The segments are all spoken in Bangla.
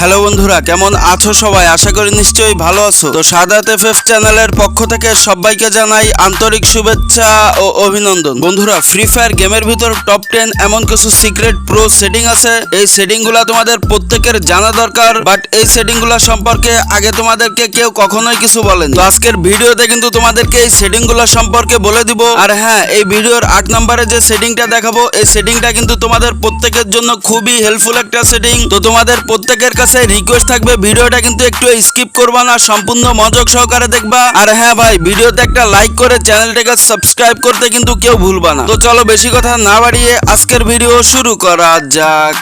হ্যালো বন্ধুরা, কেমন আছো সবাই? আশা করি নিশ্চয়ই ভালো আছো। তো সাদাত এফএফ চ্যানেলের পক্ষ থেকে সবাইকে জানাই আন্তরিক শুভেচ্ছা ও অভিনন্দন। বন্ধুরা ফ্রি ফায়ার গেমের ভিতর টপ টেন এমন কিছু সিক্রেট প্রো সেটিং আছে। এই সেটিংগুলা তোমাদের প্রত্যেকের জানা দরকার বাট এই সেটিংগুলা সম্পর্কে আগে তোমাদেরকে কেউ কখনোই কিছু বলেনি। তো আজকের ভিডিওতে কিন্তু তোমাদেরকে এই সেটিংগুলা সম্পর্কে বলে দিব। আর হ্যাঁ এই ভিডিওর আট নম্বরে যে সেটিংটা দেখাবো, এই সেটিংটা কিন্তু তোমাদের প্রত্যেকের জন্য খুবই হেল্পফুল একটা সেটিং তো তোমাদের প্রত্যেকের কাছে রিকোয়েস্ট থাকবে, ভিডিওটা কিন্তু একটু স্কিপ করবা না, সম্পূর্ণ মনোযোগ সহকারে দেখবা। আর হ্যাঁ ভাই, ভিডিওতে একটা লাইক করে চ্যানেলটাকে সাবস্ক্রাইব করতে কিন্তু কেউ ভুলবা না। তো চলো বেশি কথা না বাড়িয়ে আজকের ভিডিও শুরু করা যাক।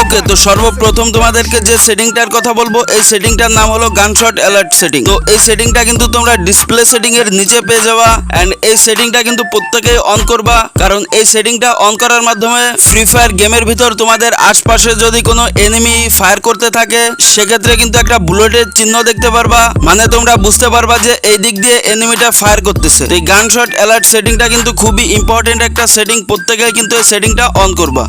ওকে, তো সর্বপ্রথম তোমাদেরকে যে সেটিংটার কথা বলব, এই সেটিংটার নাম হলো গানশট অ্যালার্ট সেটিং। তো এই সেটিংটা কিন্তু তোমরা ডিসপ্লে সেটিং এর নিচে পেয়ে যাবা এন্ড এই সেটিংটা কিন্তু প্রত্যেকেই অন করবা, কারণ এই সেটিংটা অন করার মাধ্যমে ফ্রি ফায়ার গেমের ভিতর তোমাদের আশপাশে যদি কোনো এনিমি ফায়ার করতে থাকে, সেক্ষেত্রে কিন্তু একটা বুলেটের চিহ্ন দেখতে পারবা। মানে তোমরা বুঝতে পারবা যে এই দিক দিয়ে এনিমিটা ফায়ার করতেছে। এই গানশট অ্যালার্ট সেটিংটা কিন্তু খুবই ইম্পর্টেন্ট একটা সেটিং প্রত্যেকেই কিন্তু এই সেটিংটা অন করবা।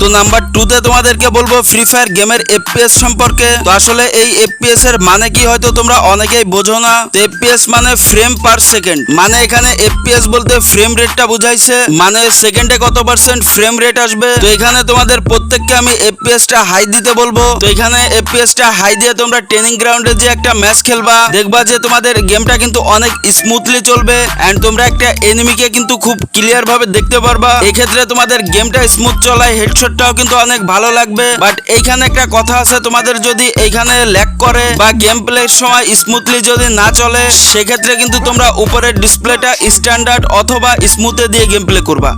তো নাম্বার টুতে তোমাদেরকে বলব ফ্রি ফায়ার গেমের এফপিএস সম্পর্কে। তো আসলে এই এফপিএস এর মানে কি হয়তো তোমরা অনেকেই বোঝো না? তো এফপিএস মানে ফ্রেম পার সেকেন্ড মানে এখানে এফপিএস বলতে ফ্রেম রেটটা বুঝাইছে। মানে সেকেন্ডে কত পার্সেন্ট ফ্রেম রেট আসবে? তো এখানে তোমাদের প্রত্যেককে আমি এফপিএস টা হাই দিতে বলব। তো এখানে এফপিএস টা হাই দিয়ে তোমরা ট্রেনিং গ্রাউন্ডে যে একটা ম্যাচ খেলবা, দেখবা যে তোমাদের গেমটা কিন্তু অনেক স্মুথলি চলবে এন্ড তোমরা একটা এনিমিকে কিন্তু খুব ক্লিয়ার ভাবে দেখতে পারবা। এক্ষেত্রে তোমাদের গেমটা স্মুথ চলায় হেডশটটাও কিন্তু অনেক ভালো লাগবে। বাট এইখানে একটা কথা আছে, তোমাদের যদি এইখানে ল্যাগ করে বা গেম প্লের সময় স্মুথলি যদি না চলে, সেক্ষেত্রে কিন্তু তোমরা উপরের ডিসপ্লেটা স্ট্যান্ডার্ড অথবা স্মুথে দিয়ে গেম প্লে করবা।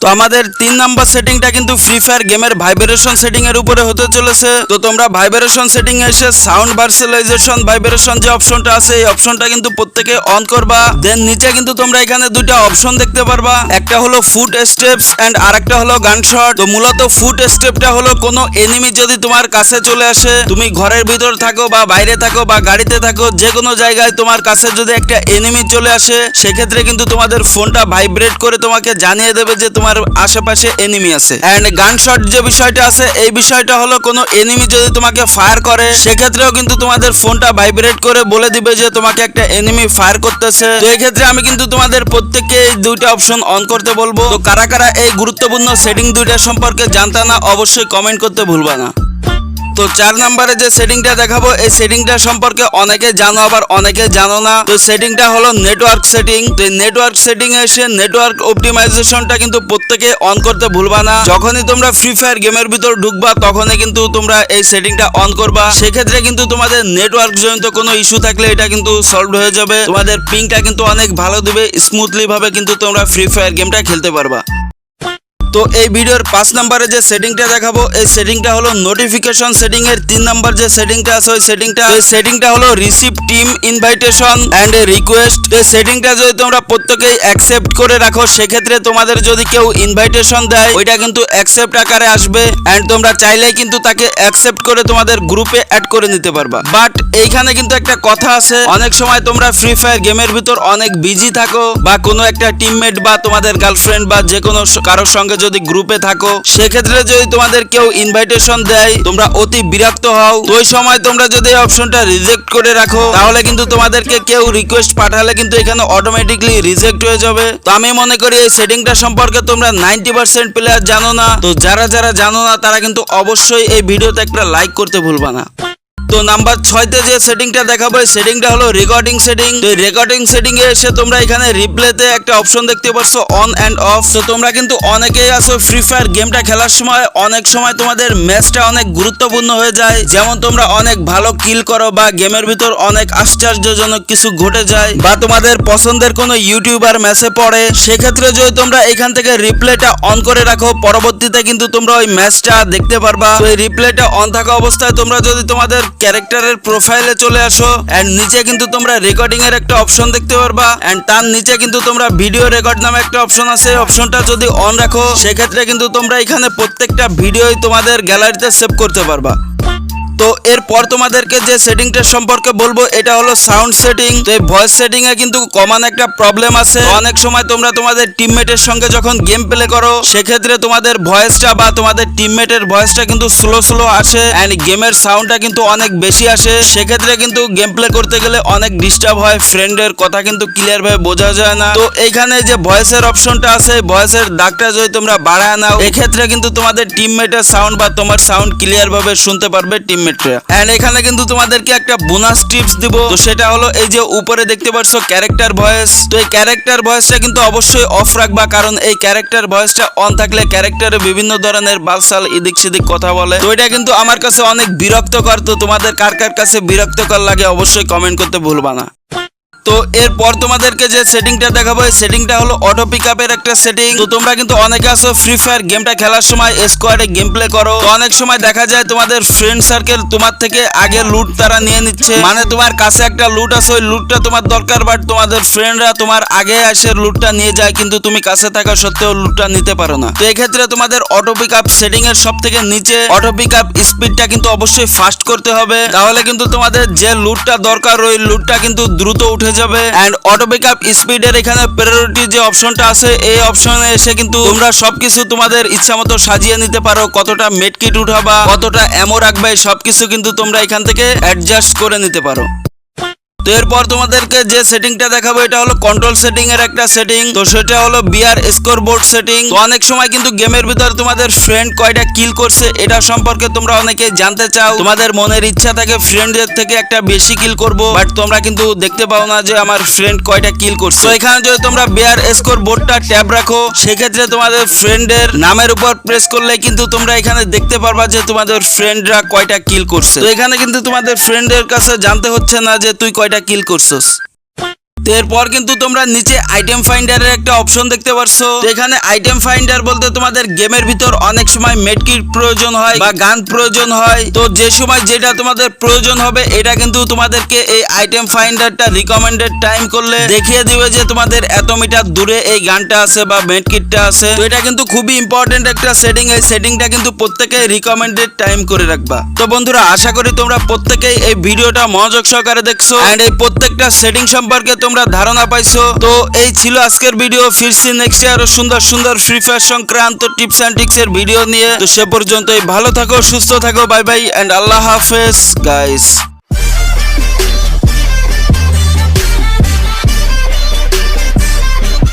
তো আমাদের তিন নাম্বার সেটিংটা কিন্তু ফ্রি ফায়ার গেমের ভাইব্রেশন সেটিং এর উপরে হতে চলেছে। তো তোমরা ভাইব্রেশন সেটিং এসে সাউন্ড ভার্সেলাইজেশন ভাইব্রেশন যে অপশনটা আছে, এই অপশনটা কিন্তু প্রত্যেকে অন করবা। দেন নিচে কিন্তু তোমরা এখানে দুইটা অপশন দেখতে পারবা। একটা হলো ফুট স্টেপস এন্ড আরেকটা হলো গানশট তো মূলত ফুট স্টেপটা হলো কোনো এনিমি যদি তোমার কাছে চলে আসে, তুমি ঘরের ভিতর থাকো বা বাইরে থাকো বা গাড়িতে থাকো যে কোনো জায়গায় তোমার কাছে যদি একটা এনিমি চলে আসে, সেক্ষেত্রে কিন্তু তোমাদের ফোনটা ভাইব্রেট করে তোমাকে জানিয়ে দেবে যে তোমার আশেপাশে এনিমি আছে। এন্ড গানশট যে বিষয়টা আছে, এই বিষয়টা হলো কোনো এনিমি যদি তোমাকে ফায়ার করে, সেক্ষেত্রেও কিন্তু তোমাদের ফোনটা ভাইব্রেট করে বলে দিবে যে তোমাকে একটা এনিমি ফায়ার করতেছে। তো এই ক্ষেত্রে আমি কিন্তু তোমাদের প্রত্যেককে এই দুইটা অপশন অন করতে বলব। তো কারা কারা এই গুরুত্বপূর্ণ সেটিং দুইটা সম্পর্কে জানতা না, অবশ্যই কমেন্ট করতে ভুলবা না। তো চার নম্বরে যে সেটিংটা দেখাবো, এই সেটিংটা সম্পর্কে অনেকে জানো, আবার অনেকে জানো না। তো সেটিংটা হলো নেটওয়ার্ক সেটিং তো নেটওয়ার্ক সেটিং এ এসে নেটওয়ার্ক অপটিমাইজেশনটা কিন্তু প্রত্যেকে অন করতে ভুলবা না। যখনই তোমরা ফ্রি ফায়ার গেমের ভিতর ঢুকবা, তখনই কিন্তু তোমরা এই সেটিংটা অন করবা। সেক্ষেত্রে কিন্তু তোমাদের নেটওয়ার্ক জনিত কোনো ইস্যু থাকলে এটা কিন্তু সলভ হয়ে যাবে। তোমাদের পিংটা কিন্তু অনেক ভালো দিবে স্মুথলি ভাবে কিন্তু তোমরা ফ্রি ফায়ার গেমটা খেলতে পারবা। তো এই ভিডিওর পাঁচ নম্বরে যে সেটিংটা দেখাবো, এই সেটিংটা হলো নোটিফিকেশন সেটিং এর তিন নম্বর যে সেটিংটা আছে, ওই সেটিংটা এই সেটিংটা হলো রিসিভ টিম ইনভাইটেশন এ রিকোয়েস্ট এই সেটিংটা যদি তোমরা প্রত্যেকেই অ্যাকসেপ্ট করে রাখো, সেক্ষেত্রে তোমাদের যদি কেউ ইনভাইটেশন দেয়, ওইটা কিন্তু অ্যাকসেপ্ট আকারে আসবে এন্ড তোমরা চাইলেই কিন্তু তাকে অ্যাকসেপ্ট করে তোমাদের গ্রুপে অ্যাড করে নিতে পারবা। বাট এইখানে কিন্তু একটা কথা আছে, অনেক সময় তোমরা ফ্রি ফায়ার গেমের ভিতর অনেক বিজি থাকো বা কোনো একটা টিমমেট বা তোমাদের গার্লফ্রেন্ড বা যে কোনো কারোর সঙ্গে যদি গ্রুপে থাকো, সেক্ষেত্রে যদি তোমাদের কেউ ইনভাইটেশন দেয়, তোমরা অতি বিরক্ত হও। ওই সময় তোমরা যদি এই অপশনটা রিজেক্ট করে রাখো, তাহলে কিন্তু তোমাদেরকে কেউ রিকোয়েস্ট পাঠালে কিন্তু এখানে অটোমেটিকলি রিজেক্ট হয়ে যাবে। তো আমি মনে করি এই সেটিংটা সম্পর্কে তোমরা নাইনটি পার্সেন্ট প্লেয়ার জানো না। তো যারা যারা জানো না, তারা কিন্তু অবশ্যই এই ভিডিওতে একটা লাইক করতে ভুলবা না। তো নাম্বার ছয়তে যে সেটিংটা দেখাবো সেটিংটা হলো রেকর্ডিং সেটিং তো রেকর্ডিং সেটিং এ এসে তোমরা এখানে রিপ্লেতে একটা অপশন দেখতে পারছ অন অ্যান্ড অফ তো তোমরা কিন্তু অনেকেই আছো ফ্রি ফায়ার গেমটা খেলার সময়, অনেক সময় তোমাদের ম্যাচটা অনেক গুরুত্বপূর্ণ হয়ে যায়। যেমন তোমরা অনেক ভালো কিল করো বা গেমের ভিতর অনেক আশ্চর্যজনক কিছু ঘটে যায়, বা তোমাদের পছন্দের কোনো ইউটিউবার ম্যাচে পড়ে। সেক্ষেত্রে যদি তোমরা এখান থেকে রিপ্লেটা অন করে রাখো, পরবর্তীতে কিন্তু তোমরা ওই ম্যাচটা দেখতে পারবা। ওই রিপ্লেটা অন থাকা অবস্থায় তোমরা যদি তোমাদের ক্যারেক্টারের প্রোফাইলে চলে আসো। অ্যান্ড নিচে কিন্তু তোমরা রেকর্ডিং এর একটা অপশন দেখতে পারবা। এন্ড তার নিচে কিন্তু তোমরা ভিডিও রেকর্ড নামে একটা অপশন আছে। অপশনটা যদি অন রাখো, সেক্ষেত্রে কিন্তু তোমরা এখানে প্রত্যেকটা ভিডিওই তোমাদের গ্যালারিতে সেভ করতে পারবা। তো এরপর তোমাদেরকে যে সেটিংটা সম্পর্কে বলব, এটা হলো সাউন্ড সেটিং তো এই ভয়েস সেটিং এ কিন্তু কমন একটা প্রবলেম আছে। অনেক সময় তোমরা তোমাদের টিমমেটের সঙ্গে যখন গেম প্লে করো, সেক্ষেত্রে তোমাদের ভয়েসটা বা তোমাদের টিমমেটের ভয়েসটা কিন্তু স্লো স্লো আসে এন্ড গেমের সাউন্ডটা কিন্তু অনেক বেশি আসে। সেক্ষেত্রে কিন্তু গেম প্লে করতে গেলে অনেক ডিস্টার্ব হয় ফ্রেন্ডের কথা কিন্তু ক্লিয়ার ভাবে বোঝা যায় না। তো এখানে যে ভয়েসের অপশনটা আছে ভয়েসের দাগটা যদি তোমরা বাড়ায় নাও, এক্ষেত্রে কিন্তু তোমাদের টিমমেটের সাউন্ড বা তোমার সাউন্ড ক্লিয়ার ভাবে শুনতে পারবে এখানে কিন্তু সেটা এই যে উপরে দেখতে ক্যারেক্টার তো কিন্তু অবশ্যই অফ কারণ এই ক্যারেক্টার অন থাকলে বিভিন্ন ধরনের বালসাল এদিক সেদিক কথা বলে। তো এটা কিন্তু আমার কাছে অনেক বিরক্তকর। তো তোমাদের কার কার কাছে বিরক্তকর লাগে অবশ্যই কমেন্ট করতে ভুলবা না। তো এরপর তোমাদেরকে যে সেটিংটা দেখাবো সেটিংটা হলো অটো পিকআপের একটা সেটিং তো তোমরা কিন্তু অনেকে আসো ফ্রি ফায়ার গেমটা খেলার সময় স্কোয়াডে গেম প্লে করো। তো অনেক সময় দেখা যায় তোমাদের ফ্রেন্ড সার্কেল তোমার থেকে আগে লুট তারা নিয়ে নিচ্ছে। মানে তোমার কাছে একটা লুট আছে, ওই লুটটা তোমার দরকার বাট তোমাদের ফ্রেন্ডরা তোমার আগে এসে লুটটা নিয়ে যায়, কিন্তু তুমি কাছে থাকা সত্ত্বেও লুটটা নিতে পারো না। তো এক্ষেত্রে তোমাদের অটো পিকআপ সেটিং এর সব থেকে নিচে অটো পিকআপ স্পিডটা কিন্তু অবশ্যই ফাস্ট করতে হবে। তাহলে কিন্তু তোমাদের যে লুটটা দরকার, ওই লুটটা কিন্তু দ্রুত উঠে যাবে। এন্ড অটো পিকআপ স্পিডের এখানে প্রায়োরিটি যে অপশনটা আছে, এই অপশনে এসে কিন্তু তোমরা সবকিছু তোমাদের ইচ্ছা মতো সাজিয়ে নিতে পারো। কতটা মেটকিট উঠাবা, কতটা এমো রাখবে সবকিছু কিন্তু তোমরা এখান থেকে অ্যাডজাস্ট করে নিতে পারো। তো এরপর তোমাদেরকে যে সেটিংটা দেখাবো, এটা হলো কন্ট্রোল সেটিং এর একটা সেটিং। তো সেটা হলো বিআর স্কোর বোর্ড সেটিং। তো অনেক সময় কিন্তু গেমের ভিতর তোমাদের ফ্রেন্ড কয়টা কিল করছে, এটা সম্পর্কে তোমরা অনেকে জানতে চাও। তোমাদের মনের ইচ্ছা থাকে ফ্রেন্ডদের থেকে একটা বেশি কিল করব বাট তোমরা কিন্তু দেখতে পাও না যে আমার ফ্রেন্ড কয়টা কিল করছে। তো এখানে যদি তোমরা বিআর স্কোর বোর্ডটা ট্যাব রাখো, সেক্ষেত্রে তোমাদের ফ্রেন্ডের নামের উপর প্রেস করলে কিন্তু তোমরা এখানে দেখতে পারবা যে তোমাদের ফ্রেন্ডরা কয়টা কিল করছে। তো এখানে কিন্তু তোমাদের ফ্রেন্ডের কাছে জানতে হচ্ছে না যে তুই কয়টা কিল করছস? এরপর কিন্তু তোমরা নিচে আইটেম ফাইন্ডারের একটা অপশন দেখতে পারছ। এখানে আইটেম ফাইন্ডার বলতে তোমাদের গেমের ভিতর অনেক সময় মেডকিট প্রয়োজন হয় বা গান প্রয়োজন হয়। তো যে সময় যেটা তোমাদের প্রয়োজন হবে, এটা কিন্তু তোমাদেরকে এই আইটেম ফাইন্ডারটা রিকমেন্ডেড টাইম করলে দেখিয়ে দিবে যে তোমাদের এত মিটার দূরে এই গানটা আছে বা মেডকিটটা আছে। তো এটা কিন্তু খুবই ইম্পর্টেন্ট একটা সেটিং এই সেটিংটা কিন্তু প্রত্যেকে রিকমেন্ডেড টাইম করে রাখবা। তো বন্ধুরা, আশা করি তোমরা প্রত্যেকেই এই ভিডিওটা মনোযোগ সহকারে দেখছ। এন্ড এই প্রত্যেকটা সেটিং সম্পর্কে তোমরা ধারণা পাইছো? তো এই ছিল আজকের ভিডিও ফিরছি নেক্সট আরও সুন্দর সুন্দর ফ্রি ফায়ার সংক্রান্ত টিপস এন্ড ট্রিক্স এর ভিডিও নিয়ে। তো সে পর্যন্তই ভালো থাকো, সুস্থ থাকো বাই বাই এন্ড আল্লাহ হাফেজ। গাইস